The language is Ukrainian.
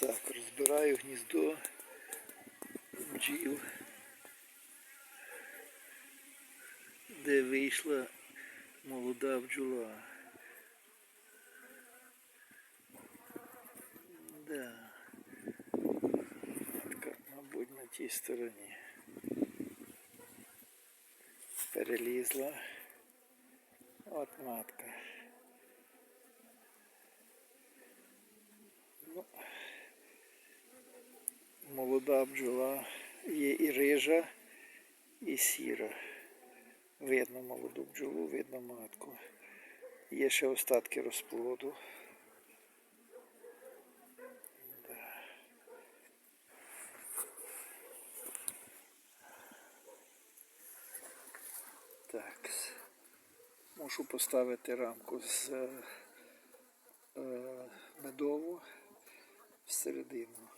Так, розбираю гніздо бджіл, де вийшла молода бджола. Да. Матка, мабуть, на тій стороні. Перелізла. От матка. Ну, молода бджола, є і рижа, і сіра. Видно молоду бджолу, видно матку. Є ще остатки розплоду. Так. Мушу поставити рамку з е, медову всередину.